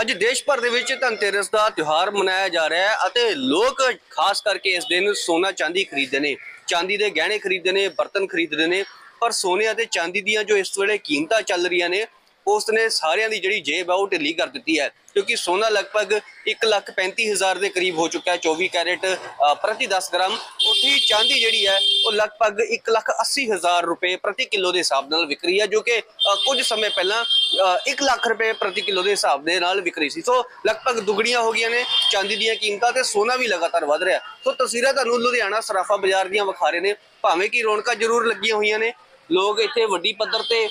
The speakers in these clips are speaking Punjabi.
ਅੱਜ ਦੇਸ਼ ਭਰ ਦੇ ਵਿੱਚ ਧਨਤੇਰਸ ਦਾ ਤਿਉਹਾਰ ਮਨਾਇਆ ਜਾ ਰਿਹਾ ਹੈ ਅਤੇ ਲੋਕ ਖਾਸ ਕਰਕੇ ਇਸ ਦਿਨ ਸੋਨਾ ਚਾਂਦੀ ਖਰੀਦਦੇ ਨੇ। ਚਾਂਦੀ ਦੇ ਗਹਿਣੇ ਖਰੀਦਦੇ ਨੇ, ਬਰਤਨ ਖਰੀਦਦੇ ਨੇ। ਪਰ ਸੋਨੇ ਅਤੇ ਚਾਂਦੀ ਦੀਆਂ ਜੋ ਇਸ ਵੇਲੇ ਕੀਮਤਾਂ ਚੱਲ ਰਹੀਆਂ ਨੇ ਉਸ ਨੇ ਸਾਰਿਆਂ ਦੀ ਜਿਹੜੀ ਜੇਬ ਹੈ ਉਹ ਢਿੱਲੀ ਕਰ ਦਿੱਤੀ ਹੈ ਕਿਉਂਕਿ ਸੋਨਾ ਲਗਭਗ 135000 ਦੇ ਕਰੀਬ ਹੋ ਚੁੱਕਾ ਹੈ 24 ਕੈਰੇਟ ਪ੍ਰਤੀ 10 ਗ੍ਰਾਮ। ਉੱਥੇ ਹੀ ਚਾਂਦੀ ਜਿਹੜੀ ਹੈ ਉਹ ਲਗਭਗ 180000 ਰੁਪਏ ਪ੍ਰਤੀ ਕਿਲੋ ਦੇ ਹਿਸਾਬ ਨਾਲ ਵਿਕਰੀ ਹੈ ਜੋ ਕਿ ਅ, ਕੁਝ ਸਮੇਂ ਪਹਿਲਾਂ 1 ਲੱਖ ਰੁਪਏ ਪ੍ਰਤੀ ਕਿਲੋ ਦੇ ਹਿਸਾਬ ਦੇ ਨਾਲ ਵਿਕਰੀ ਸੀ। ਸੋ ਲਗਭਗ ਦੁੱਗਣੀਆਂ ਹੋ ਗਈਆਂ ਨੇ ਚਾਂਦੀ ਦੀਆਂ ਕੀਮਤਾਂ ਤੇ ਸੋਨਾ ਵੀ ਲਗਾਤਾਰ ਵਧ ਰਿਹਾ। ਸੋ ਤਸਵੀਰਾਂ ਤੁਹਾਨੂੰ ਲੁਧਿਆਣਾ ਸਰਾਫਾ ਬਾਜ਼ਾਰ ਦੀਆਂ ਵਿਖਾ ਰਹੇ ਨੇ। ਭਾਵੇਂ ਕਿ ਰੌਣਕਾਂ ਜ਼ਰੂਰ ਲੱਗੀਆਂ ਹੋਈਆਂ ਨੇ ਲੋਕ ਇੱਥੇ ਵੱਡੀ ਪੱਧਰ ਤੇ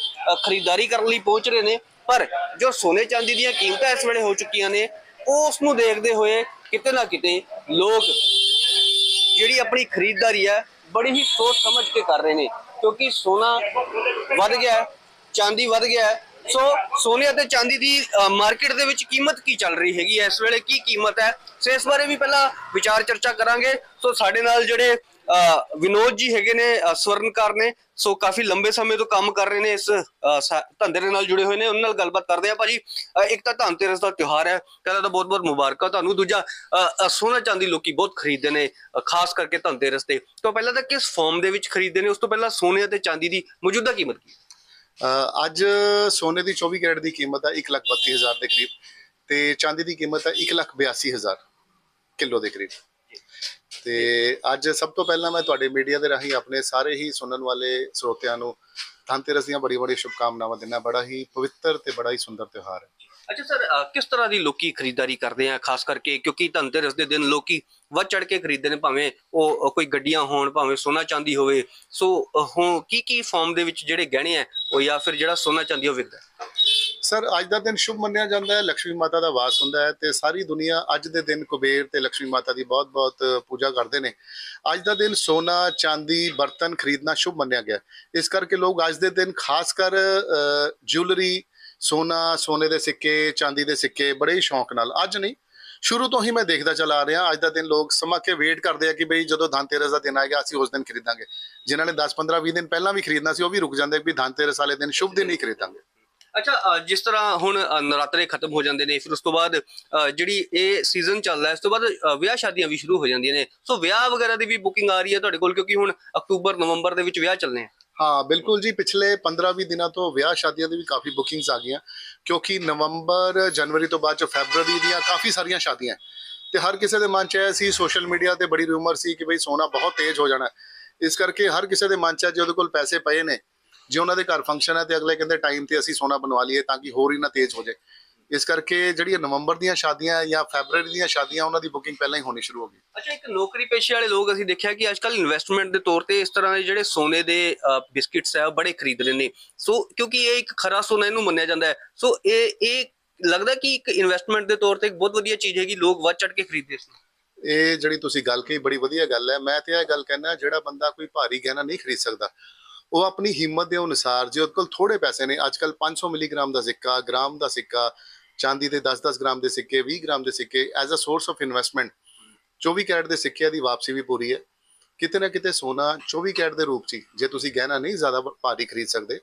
ਖਰੀਦਦਾਰੀ ਕਰਨ ਲਈ ਪਹੁੰਚ ਰਹੇ ਨੇ। ਪਰ ਜੋ ਸੋਨੇ ਚਾਂਦੀ ਦੀਆਂ ਕੀਮਤਾਂ ਇਸ ਵੇਲੇ ਹੋ ਚੁੱਕੀਆਂ ਨੇ, ਉਸ ਨੂੰ ਦੇਖਦੇ ਹੋਏ ਕਿਤੇ ਨਾ ਕਿਤੇ ਲੋਕ ਜਿਹੜੀ ਆਪਣੀ ਖਰੀਦਦਾਰੀ ਹੈ, ਬੜੀ ਹੀ ਸੋਚ ਸਮਝ ਕੇ ਕਰ ਰਹੇ ਨੇ। ਕਿਉਂਕਿ ਸੋਨਾ ਵੱਧ ਗਿਆ, ਚਾਂਦੀ ਵੱਧ ਗਿਆ। ਹੈ ਸੋ ਸੋਨੇ ਅਤੇ ਚਾਂਦੀ ਦੀ ਮਾਰਕੀਟ ਦੇ ਵਿੱਚ ਕੀਮਤ ਕੀ ਚੱਲ ਰਹੀ ਹੈਗੀ ਹੈ? ਇਸ ਵੇਲੇ ਕੀ ਕੀਮਤ ਹੈ? ਸੋ ਇਸ ਬਾਰੇ ਵੀ ਪਹਿਲਾਂ ਵਿਚਾਰ ਚਰਚਾ ਕਰਾਂਗੇ। ਸੋ ਸਾਡੇ ਨਾਲ ਜਿਹੜੇ ਵਿਨੋਦ ਜੀ ਹੈਗੇ ਨੇ ਸਵਰਨਕਾਰ ਨੇ, ਸੋ ਕਾਫੀ ਲੰਬੇ ਸਮੇਂ ਤੋਂ ਕੰਮ ਕਰ ਰਹੇ ਨੇ ਇਸ ਧੰਦੇ ਦੇ ਨਾਲ ਜੁੜੇ ਹੋਏ ਨੇ, ਉਹਨਾਂ ਨਾਲ ਗੱਲਬਾਤ ਕਰਦੇ ਆ ਭਾਜੀ। ਇੱਕ ਤਾਂ ਧਨਤੇਰਸ ਦਾ ਤਿਉਹਾਰ ਹੈ, ਪਹਿਲਾਂ ਤਾਂ ਬਹੁਤ ਬਹੁਤ ਮੁਬਾਰਕਾਂ ਤੁਹਾਨੂੰ, ਦੂਜਾ ਸੋਨਾ ਚਾਂਦੀ ਲੋਕੀ ਬਹੁਤ ਖਰੀਦਦੇ ਨੇ ਖਾਸ ਕਰਕੇ ਧਨਤੇਰਸ ਤੇ। ਤੋਂ ਪਹਿਲਾਂ ਤਾਂ ਕਿਸ ਫਾਰਮ ਦੇ ਵਿੱਚ ਖਰੀਦਦੇ ਨੇ, ਉਸ ਤੋਂ ਪਹਿਲਾਂ ਸੋਨੇ ਅਤੇ ਚਾਂਦੀ ਦੀ ਮੌਜੂਦਾ ਕੀਮਤ ਕੀ ਹੈ? ਅੱਜ ਸੋਨੇ ਦੀ 24 ਕੈਰਟ ਦੀ ਕੀਮਤ ਹੈ 132000 ਦੇ ਕਰੀਬ, ਤੇ ਚਾਂਦੀ ਦੀ ਕੀਮਤ ਹੈ 182000 ਕਿਲੋ ਦੇ ਕਰੀਬ। ਤੇ ਅੱਜ ਸਭ ਤੋਂ ਪਹਿਲਾਂ ਮੈਂ ਤੁਹਾਡੇ ਮੀਡੀਆ ਦੇ ਰਾਹੀਂ ਆਪਣੇ ਸਾਰੇ ਹੀ ਸੁਣਨ ਵਾਲੇ ਸਰੋਤਿਆਂ ਨੂੰ ਧਨਤੇਰਸ ਦੀਆਂ ਬੜੀ ਬੜੀ ਸ਼ੁਭਕਾਮਨਾਵਾਂ ਦਿੰਦਾ। ਬੜਾ ਹੀ ਪਵਿੱਤਰ ਤੇ ਬੜਾ ਹੀ ਸੁੰਦਰ ਤਿਉਹਾਰ ਹੈ। ਅੱਛਾ ਸਰ ਕਿਸ ਤਰ੍ਹਾਂ ਦੀ ਲੋਕੀ ਖਰੀਦਦਾਰੀ ਕਰਦੇ ਆ ਖਾਸ ਕਰਕੇ ਕਿਉਂਕਿ ਧਨਤੇਰਸ ਦੇ ਦਿਨ ਲੋਕੀ ਵੱਧ ਚੜ ਕੇ ਖਰੀਦਦੇ ਨੇ ਭਾਵੇਂ ਉਹ ਕੋਈ ਗੱਡੀਆਂ ਹੋਣ ਭਾਵੇਂ ਸੋਨਾ ਚਾਂਦੀ ਹੋਵੇ। ਸੋ ਅ, ਹੁਣ ਕੀ ਕੀ ਫਾਰਮ ਦੇ ਵਿੱਚ ਜਿਹੜੇ ਗਹਿਣੇ ਆ ਉਹ ਜਾਂ ਫਿਰ ਜਿਹੜਾ ਸੋਨਾ ਚਾਂਦੀ ਉਹ ਵਿਕਦਾ ਹੈ? ਸਰ, ਅੱਜ ਦਾ ਦਿਨ ਸ਼ੁਭ ਮੰਨਿਆ ਜਾਂਦਾ ਹੈ ਲక్ష్ਮੀ ਮਾਤਾ ਦਾ ਵਾਸ ਹੁੰਦਾ ਹੈ ਤੇ ਸਾਰੀ ਦੁਨੀਆ ਅੱਜ ਦੇ ਦਿਨ ਕੁਬੇਰ ਤੇ ਲక్ష్ਮੀ ਮਾਤਾ ਦੀ ਬਹੁਤ-ਬਹੁਤ ਪੂਜਾ ਕਰਦੇ ਨੇ। ਅੱਜ ਦਾ ਦਿਨ ਸੋਨਾ, ਚਾਂਦੀ, ਬਰਤਨ ਖਰੀਦਣਾ ਸ਼ੁਭ ਮੰਨਿਆ ਗਿਆ। ਇਸ ਕਰਕੇ ਲੋਕ ਅੱਜ ਦੇ ਦਿਨ ਖਾਸ ਕਰ ਜੁਐਲਰੀ, ਸੋਨਾ, ਸੋਨੇ ਦੇ ਸਿੱਕੇ, ਚਾਂਦੀ ਦੇ ਸਿੱਕੇ ਬੜੇ ਹੀ ਸ਼ੌਂਕ ਨਾਲ। ਅੱਜ ਨਹੀਂ, ਸ਼ੁਰੂ ਤੋਂ ਹੀ ਮੈਂ ਦੇਖਦਾ ਚਲਾ ਆ ਰਿਹਾ। ਅੱਜ ਦਾ ਦਿਨ ਲੋਕ ਸਮਾ ਕੇ ਵੇਟ ਕਰਦੇ ਆ ਕਿ ਬਈ ਜਦੋਂ ਧਨਤੇਰਸ ਦਾ ਦਿਨ ਆਏਗਾ, ਅਸੀਂ ਉਸ ਦਿਨ ਖਰੀਦਾਂਗੇ। ਜਿਨ੍ਹਾਂ ਨੇ 10 15 20 ਦਿਨ ਪਹਿਲਾਂ ਵੀ ਖਰੀਦਣਾ ਸੀ, ਉਹ ਵੀ ਰੁਕ ਜਾਂਦੇ ਵੀ ਧਨ ਤੇਰਸ ਵਾਲੇ ਦਿਨ ਸ਼ੁਭ ਦਿਨ ਹੀ ਖਰੀਦਾਂਗੇ। ਅੱਛਾ ਜਿਸ ਤਰ੍ਹਾਂ ਹੁਣ ਨਰਾਤਰੇ ਖਤਮ ਹੋ ਜਾਂਦੇ ਨੇ, ਫਿਰ ਉਸ ਤੋਂ ਬਾਅਦ ਜਿਹੜੀ ਇਹ ਸੀਜ਼ਨ ਚੱਲਦਾ ਇਸ ਤੋਂ ਬਾਅਦ ਵਿਆਹ ਸ਼ਾਦੀਆਂ ਵੀ ਸ਼ੁਰੂ ਹੋ ਜਾਂਦੀਆਂ ਨੇ। ਸੋ ਵਿਆਹ ਵਗੈਰਾ ਦੀ ਵੀ ਬੁਕਿੰਗ ਆ ਰਹੀ ਹੈ ਤੁਹਾਡੇ ਕੋਲ, ਕਿਉਂਕਿ ਹੁਣ ਅਕਤੂਬਰ, ਨਵੰਬਰ ਦੇ ਵਿੱਚ ਵਿਆਹ ਚੱਲਨੇ ਆ। ਹਾਂ, ਬਿਲਕੁਲ ਜੀ, ਪਿਛਲੇ 15-20 ਦਿਨਾਂ ਤੋਂ ਵਿਆਹ ਸ਼ਾਦੀਆਂ ਦੀ ਵੀ ਕਾਫੀ ਬੁਕਿੰਗਸ ਆ ਗਈਆਂ, ਕਿਉਂਕਿ ਨਵੰਬਰ, ਜਨਵਰੀ ਤੋਂ ਬਾਅਦ ਚ ਫੈਬਰੂਰੀ ਦੀਆਂ ਕਾਫੀ ਸਾਰੀਆਂ ਸ਼ਾਦੀਆਂ ਹੈ। ਤੇ ਹਰ ਕਿਸੇ ਦੇ ਮਨ ਚ ਇਹ ਸੀ ਸੋਸ਼ਲ ਮੀਡੀਆ ਤੇ ਬੜੀ ਰੂਮਰ ਸੀ ਕਿ ਬਈ ਸੋਨਾ ਬਹੁਤ ਤੇਜ਼ ਹੋ ਜਾਣਾ ਇਸ ਕਰਕੇ ਹਰ ਕਿਸੇ ਦੇ ਮਨ ਚ ਜੇ ਉਹਦੇ ਕੋਲ ਪੈਸੇ ਪਏ ਨੇ। ਜੇ ਉਹਨਾਂ ਦੇ ਘਰ ਫੰਕਸ਼ਨ ਹੈ ਤੇ ਅਗਲੇ ਕਹਿੰਦੇ ਟਾਈਮ ਤੇ ਅਸੀਂ ਸੋਨਾ ਬਣਵਾ ਲਈਏ ਤਾਂ ਕਿ ਹੋਰ ਹੀ ਨਾ ਤੇਜ਼ ਹੋ ਜਾਏ। ਇਸ ਕਰਕੇ ਜਿਹੜੀਆਂ ਨਵੰਬਰ ਦੀਆਂ ਸ਼ਾਦੀਆਂ ਜਾਂ ਫੈਬਰੂਰੀ ਦੀਆਂ ਸ਼ਾਦੀਆਂ ਉਹਨਾਂ ਦੀ ਬੁਕਿੰਗ ਪਹਿਲਾਂ ਹੀ ਹੋਣੀ ਸ਼ੁਰੂ ਹੋ ਗਈ। ਅੱਛਾ ਇੱਕ ਨੌਕਰੀ ਪੇਸ਼ੇ ਵਾਲੇ ਲੋਕ ਅਸੀਂ ਦੇਖਿਆ ਕਿ ਅੱਜਕੱਲ ਇਨਵੈਸਟਮੈਂਟ ਦੇ ਤੌਰ ਤੇ ਇਸ ਤਰ੍ਹਾਂ ਦੇ ਜਿਹੜੇ ਸੋਨੇ ਦੇ ਬਿਸਕਿਟਸ ਹੈ ਉਹ ਬੜੇ ਖਰੀਦ ਰਹੇ ਨੇ ਸੋ ਕਿਉਂਕਿ ਇਹ ਇੱਕ ਖਰਾ ਸੋਨਾ ਇਹਨੂੰ ਮੰਨਿਆ ਜਾਂਦਾ ਹੈ। ਸੋ ਇਹ ਇਹ ਲੱਗਦਾ ਕਿ ਇੱਕ ਇਨਵੈਸਟਮੈਂਟ ਦੇ ਤੌਰ ਤੇ ਇੱਕ ਬਹੁਤ ਵਧੀਆ ਚੀਜ਼ ਹੈਗੀ ਲੋਕ ਵੱਧ ਚੜ ਕੇ ਖਰੀਦਦੇ ਨੂੰ। ਇਹ ਜਿਹੜੀ ਤੁਸੀਂ ਗੱਲ ਕਹੀ ਬੜੀ ਵਧੀਆ ਗੱਲ ਹੈ। ਮੈਂ ਤੇ ਇਹ ਗੱਲ ਕਹਿਣਾ ਜਿਹੜਾ ਬੰਦਾ ਕੋਈ ਭਾਰੀ ਗਹਿਣਾ ਨਹੀਂ ਖਰੀਦ ਸਕਦਾ ਉਹ ਆਪਣੀ ਹਿੰਮਤ ਦੇ ਅਨੁਸਾਰ ਜੇ ਉਹਦੇ ਕੋਲ ਥੋੜੇ ਪੈਸੇ ਨੇ ਅੱਜ ਕੱਲ 500 ਮਿਲੀਗ੍ਰਾਮ ਦਾ ਸਿੱਕਾ ਗ੍ਰਾਮ ਦਾ ਸਿੱਕਾ ਚਾਂਦੀ ਦੇ 10-10 ਗ੍ਰਾਮ ਦੇ ਸਿੱਕੇ 20 ਗ੍ਰਾਮ ਦੇ ਸਿੱਕੇ as a source of investment 24 carat ਦੇ ਸਿੱਕਿਆਂ ਦੀ ਵਾਪਸੀ ਵੀ ਪੂਰੀ ਹੈ। ਕਿਤੇ ਨਾ ਕਿਤੇ ਸੋਨਾ 24 ਕੈਰਟ ਦੇ ਰੂਪ 'ਚ ਜੇ ਤੁਸੀਂ ਗਹਿਣਾ ਨਹੀਂ ਜ਼ਿਆਦਾ ਭਾਰੀ ਖਰੀਦ ਸਕਦੇ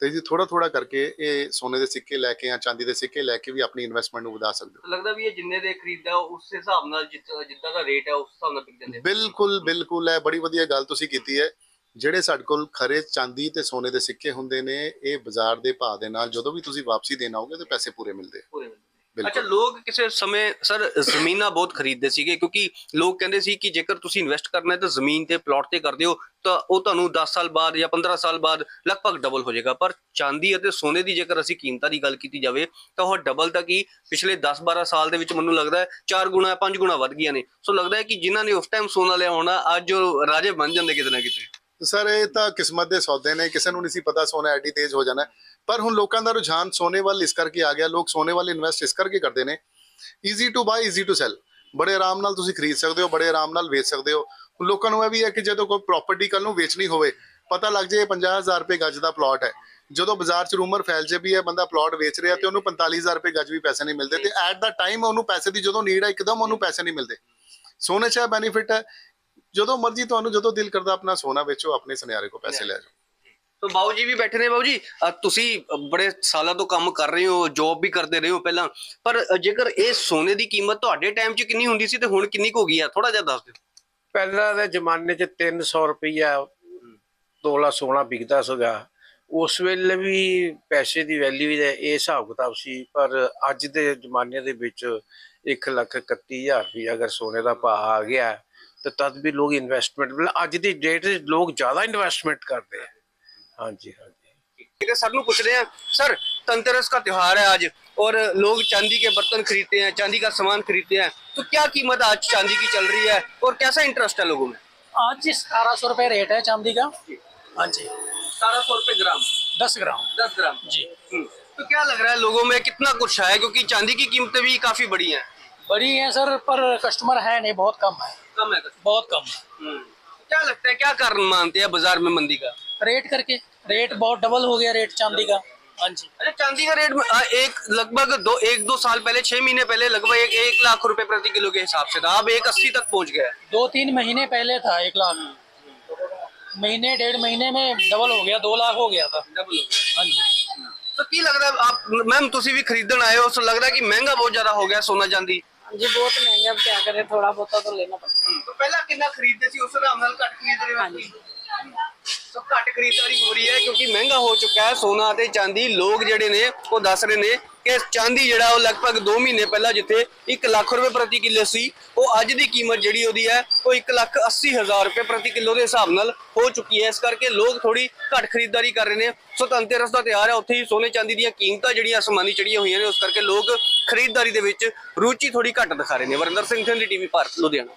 ਤੇ ਜੀ ਥੋੜਾ ਥੋੜਾ ਕਰਕੇ ਇਹ ਸੋਨੇ ਦੇ ਸਿੱਕੇ ਲੈ ਕੇ ਜਾਂ ਚਾਂਦੀ ਦੇ ਸਿੱਕੇ ਲੈ ਕੇ ਵੀ ਆਪਣੀ ਇਨਵੈਸਟਮੈਂਟ ਨੂੰ ਵਧਾ ਸਕਦੇ ਹੋ। ਲੱਗਦਾ ਵੀ ਇਹ ਜਿੰਨੇ ਦੇ ਖਰੀਦਦਾ ਉਸ ਹਿਸਾਬ ਨਾਲ ਜਿੱਦਾਂ ਦਾ ਰੇਟ ਹੈ ਉਸ ਹਿਸਾਬ ਨਾਲ ਵਿਕ ਜਾਂਦੇ ਬਿਲਕੁਲ ਬਿਲਕੁਲ ਹੈ ਬੜੀ ਵਧੀਆ ਗੱਲ ਤੁਸੀਂ ਕੀਤੀ ਹੈ। ਜਿਹੜੇ ਸਾਡੇ ਕੋਲ ਖਰੇ ਚਾਂਦੀ ਤੇ ਸੋਨੇ ਦੇ ਸਿੱਕੇ ਹੁੰਦੇ ਨੇ ਇਹ ਬਾਜ਼ਾਰ ਦੇ ਭਾਅ ਦੇ ਨਾਲ ਜਦੋਂ ਵੀ ਤੁਸੀਂ ਵਾਪਸੀ ਦੇਣ ਆਓਗੇ ਤੇ ਪੈਸੇ ਪੂਰੇ ਮਿਲਦੇ ਆ। ਪੂਰੇ ਮਿਲਦੇ ਨੇ। ਬਿਲਕੁਲ। ਅੱਛਾ ਲੋਕ ਕਿਸੇ ਸਮੇਂ ਸਰ ਜ਼ਮੀਨਾਂ ਬਹੁਤ ਖਰੀਦਦੇ ਸੀਗੇ ਕਿਉਂਕਿ ਲੋਕ ਕਹਿੰਦੇ ਸੀ ਕਿ ਜੇਕਰ ਤੁਸੀਂ ਇਨਵੈਸਟ ਕਰਨਾ ਹੈ ਤਾਂ ਜ਼ਮੀਨ ਤੇ ਪਲਾਟ ਤੇ ਕਰਦੇ ਹੋ ਤਾਂ ਉਹ ਤੁਹਾਨੂੰ 10 ਸਾਲ ਬਾਅਦ ਜਾਂ 15 ਸਾਲ ਬਾਅਦ ਲਗਭਗ ਡਬਲ ਹੋ ਜਾਏਗਾ ਪਰ ਚਾਂਦੀ ਅਤੇ ਸੋਨੇ ਦੀ ਜੇਕਰ ਅਸੀਂ ਕੀਮਤਾਂ ਦੀ ਗੱਲ ਕੀਤੀ ਜਾਵੇ ਤਾਂ ਉਹ ਡਬਲ ਤੱਕ ਹੀ ਪਿਛਲੇ 10-12 ਸਾਲ ਦੇ ਵਿੱਚ ਮੈਨੂੰ ਲੱਗਦਾ ਹੈ 4 ਗੁਣਾ 5 ਗੁਣਾ ਵੱਧ ਗਈਆਂ ਨੇ ਸੋ ਲੱਗਦਾ ਹੈ ਕਿ ਜਿਨ੍ਹਾਂ ਨੇ ਉਸ ਟਾਈਮ ਸੋਨਾ ਲਿਆ ਹੋਣਾ ਅੱਜ ਉਹ ਰਾਜੇ ਬਣ ਜਾਂਦੇ ਕਿਤੇ ਨਾ ਕਿਤੇ ਸਰ ਇਹ ਤਾਂ ਕਿਸਮਤ ਦੇ ਸੌਦੇ ਨੇ ਕਿਸੇ ਨੂੰ ਨਹੀਂ ਸੀ ਪਤਾ ਸੋਨਾ ਐਡੀ ਤੇਜ਼ ਹੋ ਜਾਣਾ। ਹੈ। ਪਰ ਹੁਣ ਲੋਕਾਂ ਦਾ ਰੁਝਾਨ ਸੋਨੇ ਵੱਲ ਇਸ ਕਰਕੇ ਆ ਗਿਆ ਲੋਕ ਸੋਨੇ ਵੱਲ ਇਨਵੈਸਟ ਇਸ ਕਰਕੇ ਕਰਦੇ ਨੇ। Easy to buy easy to sell ਬੜੇ ਆਰਾਮ ਨਾਲ ਤੁਸੀਂ ਖਰੀਦ ਸਕਦੇ ਹੋ ਬੜੇ ਆਰਾਮ ਨਾਲ ਵੇਚ ਸਕਦੇ ਹੋ। ਹੁਣ ਲੋਕਾਂ ਨੂੰ ਇਹ ਵੀ ਹੈ ਕਿ ਜਦੋਂ ਕੋਈ ਪ੍ਰਾਪਰਟੀ ਕੱਲ ਨੂੰ ਵੇਚਣੀ ਹੋਵੇ ਪਤਾ ਲੱਗ ਜੇ 50000 ਰੁਪਏ ਗੱਜ ਦਾ ਪਲਾਟ ਹੈ। ਜਦੋਂ ਬਾਜ਼ਾਰ 'ਚ ਰੂਮਰ ਫੈਲ ਜੇ ਵੀ ਇਹ ਬੰਦਾ ਪਲਾਟ ਵੇਚ ਰਿਹਾ ਤੇ ਉਹਨੂੰ 45000 ਰੁਪਏ ਗੱਜ ਵੀ ਪੈਸੇ ਨਹੀਂ ਮਿਲਦੇ ਤੇ ਐਟ ਦਾ ਟਾਈਮ ਉਹਨੂੰ ਪੈਸੇ ਦੀ ਜਦੋਂ ਨੀਡ ਹੈ ਇੱਕਦਮ ਉਹਨੂੰ ਪੈਸੇ ਨਹੀਂ ਮਿਲਦੇ। ਸੋਨੇ 'ਚ ਬੈਨੀਫਿਟ ਹੈ। ਜਦੋਂ ਮਰਜ਼ੀ ਤੁਹਾਨੂੰ ਜਦੋਂ ਦਿਲ ਕਰਦਾ ਆਪਣਾ ਸੋਨਾ ਵੇਚੋ ਆਪਣੇ ਸੁਨਿਆਰੇ ਕੋ ਪੈਸੇ ਲੈ ਜਾਓ। ਤੋ ਬਾਊ ਜੀ ਵੀ ਬੈਠੇ ਨੇ ਬਾਊ ਜੀ ਅ, ਤੁਸੀਂ ਬੜੇ ਸਾਲਾਂ ਤੋਂ ਕੰਮ ਕਰ ਰਹੇ ਹੋ ਜੌਬ ਵੀ ਕਰਦੇ ਰਹੇ ਹੋ ਪਹਿਲਾਂ ਪਰ ਅ, ਜੇਕਰ ਇਹ ਸੋਨੇ ਦੀ ਕੀਮਤ ਤੁਹਾਡੇ ਟਾਈਮ 'ਚ ਕਿੰਨੀ ਹੁੰਦੀ ਸੀ ਤੇ ਹੁਣ ਕਿੰਨੀ ਕੁ ਹੋ ਗਈ ਆ? ਥੋੜਾ ਜਿਹਾ ਦੱਸ ਦਿਓ। ਪਹਿਲਾਂ ਦੇ ਜ਼ਮਾਨੇ 'ਚ 300 ਰੁਪਈਆ ਤੋਲਾ ਸੋਨਾ ਵਿਕਦਾ ਸੀਗਾ। ਉਸ ਵੇਲੇ ਵੀ ਪੈਸੇ ਦੀ ਵੈਲਿਊ ਦਾ ਇਹ ਹਿਸਾਬ ਕਿਤਾਬ ਸੀ ਪਰ ਅੱਜ ਦੇ ਜ਼ਮਾਨੇ ਦੇ ਵਿੱਚ 1 ਲੱਖ 31000 ਰੁਪਈਆ ਅਗਰ ਸੋਨੇ ਦਾ ਭਾਅ ਆ ਗਿਆ ਤਾਂ ਤਦ ਵੀ ਲੋਕ ਇਨਵੈਸਟਮੈਂਟ ਮਤਲਬ ਅੱਜ ਦੀ ਡੇਟ 'ਚ ਲੋਕ ਜ਼ਿਆਦਾ ਇਨਵੈਸਟਮੈਂਟ ਕਰਦੇ ਆ ਹਾਂਜੀ ਹਾਂਜੀ ठीक है सर नु पूछ रहे हैं सर धनतेरस का त्योहार है आज और लोग चांदी के बर्तन खरीदते हैं चांदी का सामान खरीदते हैं तो क्या कीमत आज चांदी की चल रही है और कैसा इंटरेस्ट है लोगों में आज सतारह सौ रुपये रेट है चांदी का हाँ जी सतारह सौ रुपए ग्राम दस ग्राम दस ग्राम जी तो क्या लग रहा है लोगों में कितना कुछ है क्योंकि चांदी की कीमतें भी काफी बड़ी हैं बड़ी है सर पर कस्टमर है नहीं बहुत कम है कम है तो। बहुत कम है। हम्म। क्या लगता है क्या कारण मानते हैं बाज़ार में मंदी का? रेट करके। रेट बहुत डबल हो गया रेट चांदी का। हाँ जी। अरे चांदी का रेट आ, हाँ, एक लगभग दो एक दो साल पहले छह महीने पहले लगभग एक, एक लाख रुपए प्रति किलो के हिसाब से था। अब एक अस्सी तक पहुँच गया दो तीन महीने पहले था एक लाख। हम्म। महीने डेढ़ महीने में डबल हो गया दो लाख हो गया था। डबल हो गया। हाँ जी। तो की लग रहा है आप मैम तुम भी खरीदने आए हो तो लग रहा है की महँगा बहुत ज़्यादा हो गया सोना चांदी। जी बहुत महंगा अब क्या करें थोड़ा बहुत तो लेना पड़ता है तो ਪਹਿਲਾਂ ਕਿੰਨਾ ਖਰੀਦਦੇ ਸੀ ਉਸ ਹਿਸਾਬ ਨਾਲ ਘੱਟ ਖਰੀਦ ਰਹੇ ਹੋ ਹਾਂਜੀ। ਸੋ ਘੱਟ ਖਰੀਦਦਾਰੀ ਹੋ ਰਹੀ ਹੈ ਕਿਉਂਕਿ ਮਹਿੰਗਾ ਹੋ ਚੁੱਕਾ ਹੈ, ਸੋਨਾ ਅਤੇ ਚਾਂਦੀ। ਲੋਕ ਜਿਹੜੇ ਨੇ, ਉਹ ਦੱਸ ਰਹੇ ਨੇ ਕਿ ਚਾਂਦੀ ਜਿਹੜਾ ਉਹ ਲਗਭਗ 2 ਮਹੀਨੇ ਪਹਿਲਾਂ ਜਿੱਥੇ 1 ਲੱਖ ਰੁਪਏ ਪ੍ਰਤੀ ਕਿਲੋ ਸੀ, ਉਹ ਅੱਜ ਦੀ ਕੀਮਤ ਜਿਹੜੀ ਉਹਦੀ ਹੈ, ਉਹ 1 ਲੱਖ 80 ਹਜ਼ਾਰ ਰੁਪਏ ਪ੍ਰਤੀ ਕਿਲੋ ਦੇ ਹਿਸਾਬ ਨਾਲ ਹੋ ਚੁੱਕੀ ਹੈ। ਇਸ ਕਰਕੇ ਲੋਕ ਥੋੜੀ ਘੱਟ ਖਰੀਦਦਾਰੀ ਕਰ ਰਹੇ ਨੇ। ਸੋ ਧਨਤੇਰਸ ਦਾ ਤਿਉਹਾਰ ਹੈ, ਉੱਥੇ ਹੀ ਸੋਨੇ ਚਾਂਦੀ ਦੀਆਂ ਕੀਮਤਾਂ ਜਿਹੜੀਆਂ ਅਸਮਾਨੀ ਚੜੀਆਂ ਹੋਈਆਂ ਨੇ, ਉਸ ਕਰਕੇ ਲੋਕ ਖਰੀਦਦਾਰੀ ਦੇ ਵਿੱਚ ਰੁਚੀ ਥੋੜੀ ਘੱਟ ਦਿਖਾ ਰਹੇ ਨੇ। ਵਰਿੰਦਰ ਸਿੰਘ ਸੰਧੀ ਟੀਵੀ, ਭਾਰਤ, ਲੁਧਿਆਣਾ।